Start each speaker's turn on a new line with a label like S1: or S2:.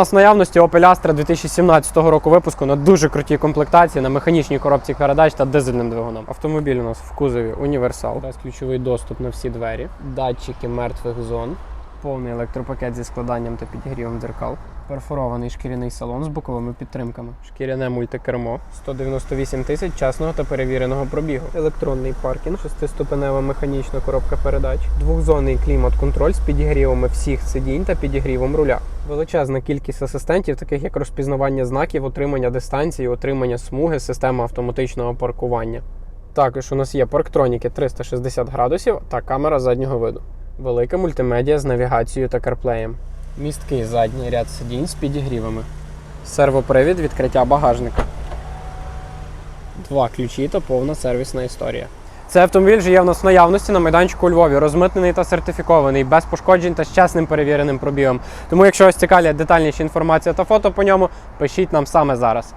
S1: нас в наявності Opel Astra 2017 року випуску на дуже крутій комплектації на механічній коробці передач та дизельним двигуном. Автомобіль у нас в кузові універсал. Дасть ключовий доступ на всі двері, датчики мертвих зон, повний електропакет зі складанням та підігрівом дзеркал. Перфорований шкіряний салон з боковими підтримками, шкіряне мультикермо, 198 тисяч чесного та перевіреного пробігу, електронний паркінг, шестиступенева механічна коробка передач, двохзонний клімат-контроль з підігрівами всіх сидінь та підігрівом руля. Величезна кількість асистентів, таких як розпізнавання знаків, отримання дистанції, отримання смуги, система автоматичного паркування. Також у нас є парктроніки 360 градусів та камера заднього виду. Велика мультимедіа з навігацією та карплеєм. Місткий задній ряд сидінь з підігрівами. Сервопривід відкриття багажника. Два ключі та повна сервісна історія. Цей автомобіль вже є в нас в наявності на майданчику у Львові, розмитнений та сертифікований, без пошкоджень та з чесним перевіреним пробігом. Тому, якщо вас цікавлять детальніша інформація та фото по ньому, пишіть нам саме зараз.